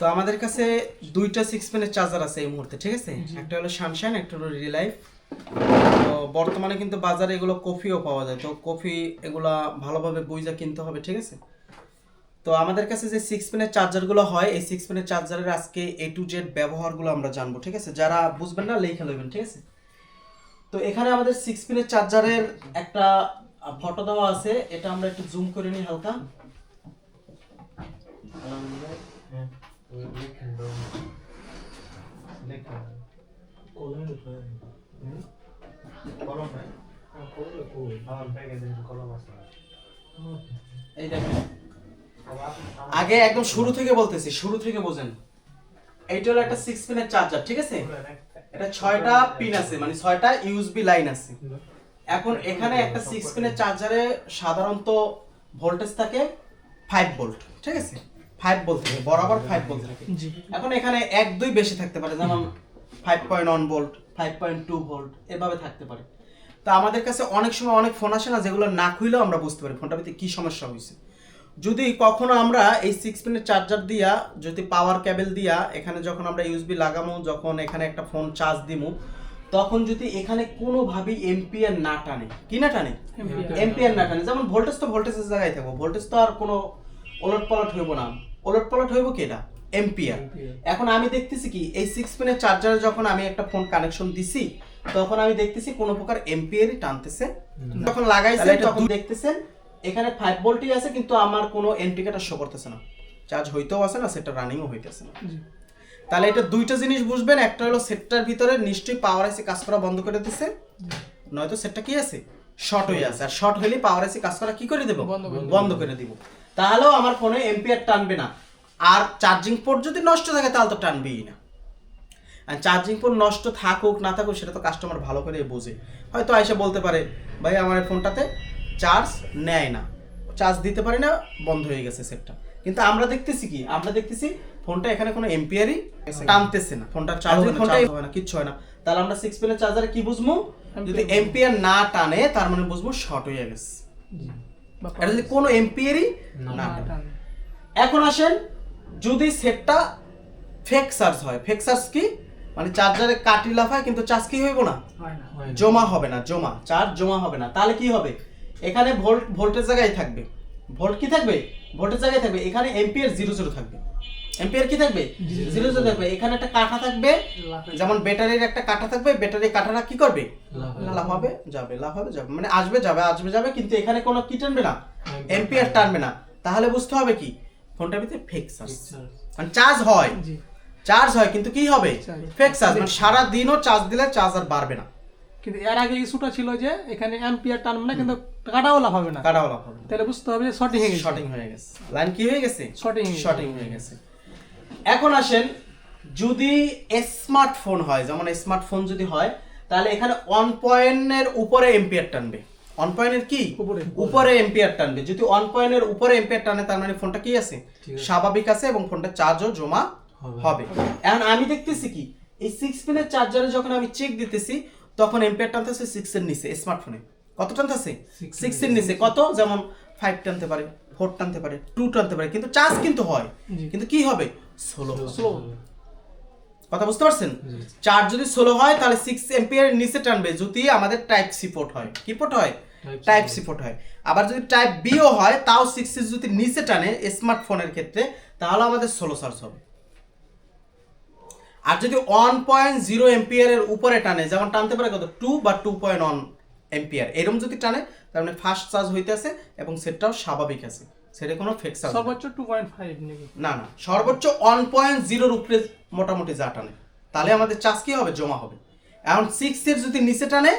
তো আমাদের কাছে দুইটা সিক্স পেনের চার্জার আছে এই মুহূর্তে ঠিক আছে? একটা হলো সানশাইন একটা হলো রিলাইফ তো বর্তমানে কিন্তু বাজারে এগুলো কফিও পাওয়া যায়। তো কফি এগুলা ভালোভাবে বুঝা কিনতে হবে ঠিক আছে? তো আমাদের কাছে যে সিক্স পেনের চার্জারগুলো হয় এই সিক্স পেনের চার্জারের আজকে এ টু জেড ব্যবহারগুলো আমরা জানব ঠিক আছে? যারা বুঝবেন না লেখা লইবেন ঠিক আছে? তো এখানে আমাদের সিক্স পিনের চার্জারের একটা ফটো দেওয়া আছে। এটা আমরা একটু জুম করে নিই হালকা। আগে একদম শুরু থেকে বলতেছি, শুরু থেকে বোঝেন। এইটা হলো একটা সিক্স পিনের চার্জার ঠিক আছে? এটা ছয়টা পিন আছে মানে ছয়টা ইউএসবি লাইন আছে। এখন এখানে একটা সিক্স পিনের চার্জারে সাধারণত ভোল্টেজ থাকে ফাইভ ভোল্ট ঠিক আছে? ফাইভ বলতে থাকে বরাবর ফাইভ ভোল্ট থাকে। এখন এখানে এক দুই বেশি থাকতে পারে যেমন five point one volt five point two volt এভাবে থাকতে পারে। তো আমাদের কাছে অনেক সময় অনেক ফোন আসে না যেগুলো না খুইলেও আমরা বুঝতে পারি ফোনটার ভিতরে কী সমস্যা হয়েছে যদি কখনো আমরা এই সিক্স পিনের চার্জার দিয়া যদি পাওয়ার কেবল দিয়া এখানে যখন আমরা ইউএসবি লাগামো যখন এখানে একটা ফোন চার্জ দিমু তখন যদি এখানে কোনোভাবেই এম্পিয়ার না টানে কি না টানে? এম্পিয়ার না টানে। যেমন ভোল্টেজ তো ভোল্টেজের জায়গায় থাকব ভোল্টেজ তো আর কোনো ওলট পালট হইব না। ওলট পালট হইব কি এটা এম্পিয়ার এখন আমি দেখতেছি কি এই সিক্স পিনের চার্জারে যখন আমি একটা ফোন কানেকশন দিছি তখন আমি দেখতেছি কোনো প্রকার এম্পিয়ারই টানতেছে। যখন লাগাইছে তখন দেখতেছেন এখানে ফাইভ ভোল্টই আছে কিন্তু আমার কোনো ইন্ডিকেটর শো করতেছে না। চার্জ হইতেও আছে না সেটা রানিংও হইতেছে না। তাহলে এটা দুইটা জিনিস বুঝবেন একটা হলো সেটটার ভিতরে নিশ্চয়ই পাওয়ার আইসি কাজ করা বন্ধ করে দিছে নয়তো সেটটা কি আছে? শর্ট হয়ে আছে। আর শর্ট হলে পাওয়ার আইসি কাজ করা কি করে দেব? বন্ধ করে দিব। তাহলেও আমার ফোনে এম্পিয়ার টানবে না। আর চার্জিং পোর্ট যদি নষ্ট থাকে তাহলে তো টানবেই না। আর চার্জিং পোর্ট নষ্ট থাকুক না থাকুক সেটা তো কাস্টমার ভালো করে বোঝে। হয়তো আইসা বলতে পারে ভাই আমার ফোনটাতে চার্জ নেয় না। চার্জ দিতে পারি না বন্ধ হয়ে গেছে সেটটা কিন্তু আমরা দেখতেছি কি? আমরা দেখতেছি ফোনটা এখানে কোনো এম্পিয়ারই টানতেছে না। ফোনটা চার্জ ফোনটা হয় না কিচ্ছু হয় না। তাহলে আমরা সিক্স পেনের চার্জারে কি বুঝব। যদি এম্পিয়ার না টানে তার মানে বুঝব শর্ট হয়ে গেছে। এটা যদি কোনো এম্পিয়ারই না। এখন আসেন যদি সেটটা ফেক চার্জ হয় ফেক চার্জ কি? মানে চার্জারে কাটি লাফায় কিন্তু চার্জ কি হইব না? জমা হবে না জমা। চার্জ জমা হবে না। তাহলে কি হবে? এখানে ভোল্ট ভোল্টের জায়গায় থাকবে। ভোল্ট কি থাকবে? ভোল্টের জায়গায় থাকবে। এখানে এমপিয়ার জিরো জিরো থাকবে। এম্পিয়ার কি থাকবে? জিরো জিরো থাকবে। এখানে একটা কাঠা থাকবে। যেমন ব্যাটারির একটা কাঠা থাকবে ব্যাটারি কাঠাটা কি করবে? লাফাবে যাবে লাফাবে যাবে। মানে আসবে যাবে আসবে যাবে কিন্তু এখানে কোনো কি টানবে না? এম্পিয়ার টানবে না। তাহলে বুঝতে হবে কি? ফোনটার ভিতরে ফেক চার্জ মানে চার্জ হয়। চার্জ হয় কিন্তু কি হবে? ফেক চার্জ মানে সারা দিনও চার্জ দিলে চার্জ আর বাড়বে না। কিন্তু এর আগে ইস্যুটা ছিল যে এখানে অ্যাম্পিয়ার টানবে না কিন্তু কাটাও লাভ হবে না। কাটাও লাভ হবে তাহলে বুঝতে হবে যে শর্টিং হয়ে গেছে। শর্টিং হয়ে গেছে। লাইন কি হয়ে গেছে। হয়ে শর্টিং হয়ে গেছে। এখন আসেন যদি স্মার্টফোন হয় যেমন স্মার্টফোন যদি হয় তাহলে এখানে ওয়ান পয়েন্টের উপরে এম্পিয়ার টানবে। ওয়ান পয়েন্টের কি? উপরে। এম্পিয়ার টানবে। যদি ওয়ান পয়েন্টের উপরে এম্পিয়ার টানে তার মানে ফোনটা কি আছে? স্বাভাবিক আছে এবং ফোনটা চার্জও জমা হবে। এখন আমি দেখতেছি কি এই সিক্স পিনের চার্জারে যখন আমি চেক দিতেছি তখন এম্পিয়ার টানতেছে সিক্স এর নিচে স্মার্টফোনে কত টানতেছে? সিক্স এর নিচে। কত? যেমন ফাইভ টানতে পারে ফোর টানতে পারে টু টানতে পারে। কিন্তু চার্জ কিন্তু হয়। কিন্তু কি হবে? স্লো স্লো কথা বুঝতে পারছেন? চার্জ যদি স্লো হয় তাহলে সিক্স এম্পিয়ার নিচে টানবে। যদি আমাদের টাইপ সি পোর্ট হয়। কি পোর্ট হয়? টাইপ সি পোর্ট হয়। আবার যদি টাইপ বিও হয় তাও সিক্স যদি নিচে টানে স্মার্টফোনের ক্ষেত্রে তাহলে আমাদের ষোলো চার্জ হবে। আর যদি ওয়ান পয়েন্ট জিরো এম্পিয়ারের উপরে টানে যেমন টানতে পারে কত? টু বা টু পয়েন্ট ওয়ান এম্পিয়ার এরকম যদি টানে তার মানে ফাস্ট চার্জ হইতে আছে এবং সেটাও স্বাভাবিক আছে। সেটা কোনো ফেক চার্জ সর্বোচ্চ টু পয়েন্ট ফাইভ নাকি? না না সর্বোচ্চ ওয়ান পয়েন্ট জিরোর উপরে মোটামুটি যা টানে। তাহলে আমাদের চার্জ কি হবে? জমা হবে। এখন সিক্স এর যদি নিচে টানে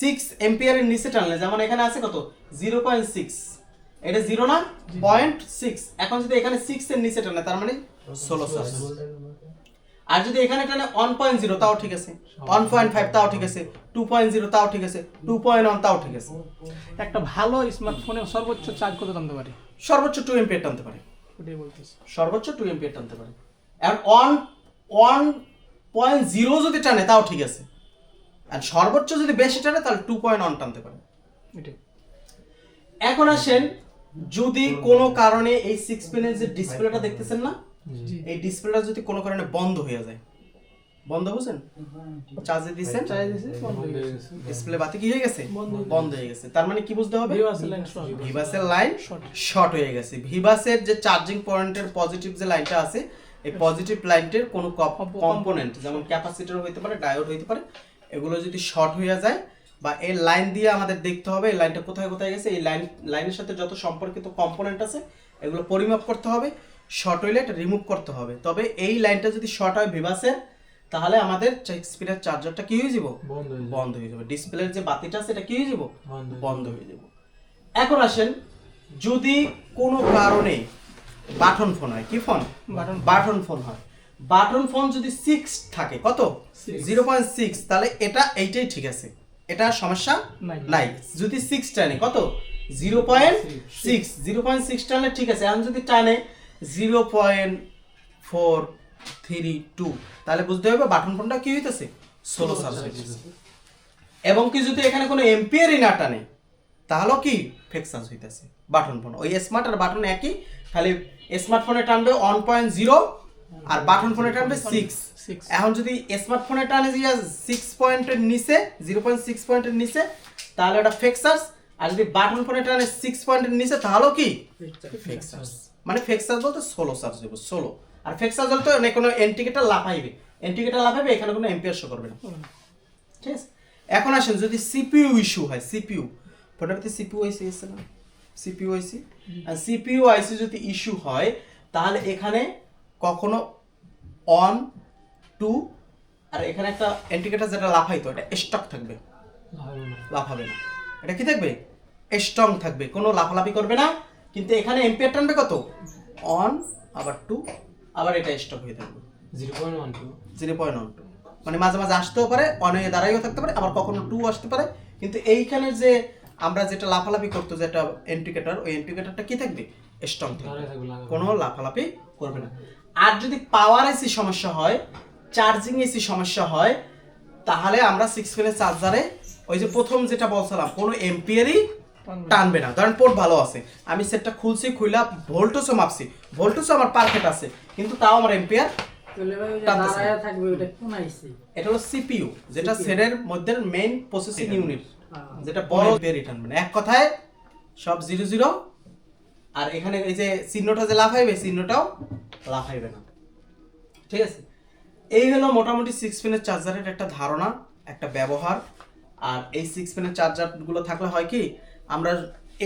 সিক্স এম্পিয়ারের নিচে টানলে যেমন এখানে আছে কত? জিরো পয়েন্ট সিক্স এটা জিরো না পয়েন্ট সিক্স এখন যদি এখানে সিক্স এর নিচে টানে তার মানে ষোলো চার্জ আর যদি এখানে টানে ওয়ান পয়েন্ট জিরো তাও ঠিক আছে। ওয়ান পয়েন্ট ফাইভ তাও ঠিক আছে টু পয়েন্ট জিরো তাও ঠিক আছে টু পয়েন্ট ওয়ান তাও ঠিক আছে। একটা ভালো স্মার্টফোনে সর্বোচ্চ চার্জ কত টানতে পারে? সর্বোচ্চ টু এম্পিয়ার টানতে পারে। ওটাই বলতেছি। সর্বোচ্চ টু এম্পিয়ার টানতে পারে। আর ওয়ান ওয়ান পয়েন্ট জিরো যদি টানে তাও ঠিক আছে। আর সর্বোচ্চ যদি বেশি টানে তাহলে টু পয়েন্ট ওয়ান টানতে পারে। এটাই এখন আসেন যদি কোনো কারণে এই সিক্স পেনের যে ডিসপ্লেটা দেখতেছেন না এই ডিসপ্লেটা যদি কোনো কারণে বন্ধ হয়ে যায়। বন্ধ বুঝেন চার্জে দিচ্ছেন চাই দিছি বন্ধ হয়ে গেছে। ডিসপ্লে বাতি কি হয়ে গেছে? বন্ধ হয়ে গেছে। তার মানে কি বুঝতে হবে? ভিউয়ার্স লাইন শর্ট ভিভাসের লাইন শর্ট হয়ে গেছে। ভিভাসের যে চার্জিং পয়েন্টের পজিটিভ যে লাইনটা আছে এই পজিটিভ লাইনটির কোনো কম্পোনেন্ট যেমন ক্যাপাসিটর হইতে পারে ডায়োড হইতে পারে এগুলো যদি শর্ট হয়ে যায় বা এই লাইন দিয়ে আমাদের দেখতে হবে এই লাইনটা কোথায় কোথায় গেছে এই লাইন লাইনের সাথে যত সম্পর্কিত কম্পোনেন্ট আছে এগুলো পরিমাপ করতে হবে। শর্ট হইলে এটা রিমুভ করতে হবে। তবে এই লাইনটা যদি শর্ট হয় ভিভাসের তাহলে আমাদের স্পিডের চার্জারটা কি হয়ে যাব? বন্ধ হয়ে যাবে। ডিসপ্লের যে বাতিটা আছে এটা কি হয়ে যাব? বন্ধ হয়ে যাব। এখন আসেন যদি কোনো কারণে বাটন ফোন হয় কি ফোন বাটন ফোন হয়। বাটন ফোন যদি সিক্স থাকে কত? জিরো পয়েন্ট সিক্স তাহলে এটা এইটাই ঠিক আছে। এটা সমস্যা নাই। নাই। যদি সিক্স টানে কত? Zero point six zero point six টানলে ঠিক আছে। এখন যদি টানে zero point four three two. তাহলে বুঝতে হবে বাটন ফোনটা কি হইতেছে? ষোলো হইতেছে। এবং কি যদি এখানে কোনো এম্পিয়ারই না টানে তাহলেও কি ফেক চার্জ হইতেছে? Button phone. ওই স্মার্ট আর বাটন একই খালি স্মার্টফোনে টানবে ওয়ান পয়েন্ট জিরো আর বাটন ফোনে টানবে সিক্স. এখন যদি স্মার্টফোনে টানে যে সিক্স পয়েন্টের নিচে জিরো পয়েন্ট সিক্স পয়েন্টের নিচে তাহলে ওটা ফেক চার্জ আর যদি বাটন ফোনে টানে সিক্স পয়েন্টের নিচে তাহলেও কি ফেক চার্জ মানে ফেক চার্জ বলতে ষোলো চার্জ দেবো ষোলো আর ফেক চার্জ বলতে অনেক কোনো এন্টিকেটার লাফাইবে। এন্টিকেটার লাফাইবে এখানে কোনো এম্পিয়ার শো করবে না। ঠিক আছে? এখন আসেন যদি সিপিইউ ইস্যু হয় সিপিইউ ফোনটার ভিতরে সিপিইউ আইসি এসে না সিপিইউ আইসি আর সিপিইউ আইসি যদি ইস্যু হয় তাহলে এখানে কখনো অন টু আর এখানে একটা এন্টিকেটার যেটা লাফাইতো এটা স্টক থাকবে। লাফাবে না। এটা কি থাকবে? স্ট্রং থাকবে। কোনো লাফালাফি করবে না। কিন্তু এখানে এম্পিয়ার টানবে কত? অন আবার টু আবার এটা স্টপ হয়ে থাকবে। Zero point one two zero point one two মানে মাঝে মাঝে আসতেও পারে অনেক দাঁড়াইও থাকতে পারে আবার কখনো টু আসতে পারে। কিন্তু এইখানে যে আমরা যেটা লাফালাফি করতো যেটা এন্টিকেটার ওই এন্টিকেটারটা কি থাকবে? স্ট্রং থাকবে। কোনো লাফালাফি করবে না। আর যদি পাওয়ার এসি সমস্যা হয় চার্জিং এসি সমস্যা হয় তাহলে আমরা সিক্স পিনের চার্জারে ওই যে প্রথম যেটা বলছিলাম কোনো এম্পিয়ারই টানবে। না। ধরেন পোর্ট ভালো আছে। আমি সেটটা খুলছি খুইলা ভোল্টেজও মাপছি। ভোল্টেজও আমার পারফেক্ট আছে কিন্তু তাও আমার এম্পিয়ার এটা হলো সিপিইউ যেটা সেটের মধ্যে মেইন প্রসেসিং ইউনিট। যেটা বড় এম্পিয়ারই টানবে না এক কথায় সব জিরো জিরো আর এখানে এই যে চিহ্নটা যে লাফাইবে চিহ্নটাও লাফাইবে না। ঠিক আছে? এই হলো মোটামুটি সিক্স পিনের চার্জারের একটা ধারণা একটা ব্যবহার। আর এই সিক্স পিনের চার্জারগুলো থাকলে হয় কি আমরা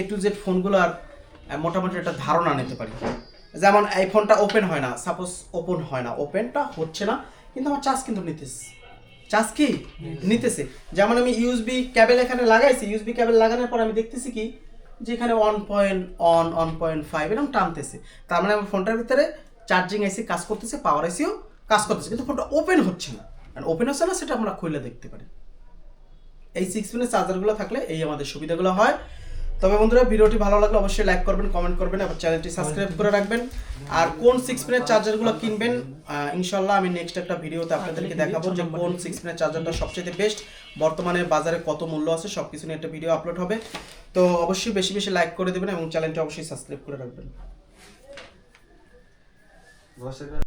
এ টু জেড ফোনগুলো আর মোটামুটি একটা ধারণা নিতে পারি। যেমন এই ফোনটা ওপেন হয় না সাপোজ ওপেন হয় না। ওপেনটা হচ্ছে না কিন্তু আমার চার্জ কিন্তু নিতেছে। চার্জ কি? নিতেছে। যেমন আমি ইউএসবি ক্যাবেল এখানে লাগাইছি ইউএসবি ক্যাবেল লাগানোর পর আমি দেখতেছি কি? যে এখানে one point on one point five এরকম টানতেছে। তার মানে আমার ফোনটার ভিতরে চার্জিং আইসি কাজ করতেছে পাওয়ার আইসিও কাজ করতেছে কিন্তু ফোনটা ওপেন হচ্ছে না। আর ওপেন হচ্ছে না সেটা আমরা খুলে দেখতে পারি। এই সিক্স পিনের চার্জারগুলো থাকলে এই আমাদের সুবিধাগুলো হয়। তবে বন্ধুরা, ভিডিওটি ভালো লাগলে অবশ্যই লাইক করবেন কমেন্ট করবেন আবার চ্যানেলটি সাবস্ক্রাইব করে রাখবেন। আর কোন সিক্স পিনের চার্জারগুলো কিনবেন ইনশাল্লাহ আমি নেক্সট একটা ভিডিওতে আপনাদেরকে দেখাবো যে কোন সিক্স পিনের চার্জারটা সবচেয়ে বেস্ট বর্তমানে বাজারে কত মূল্য আছে সব কিছু নিয়ে একটা ভিডিও আপলোড হবে। তো অবশ্যই বেশি বেশি লাইক করে দেবেন এবং চ্যানেলটি অবশ্যই সাবস্ক্রাইব করে রাখবেন।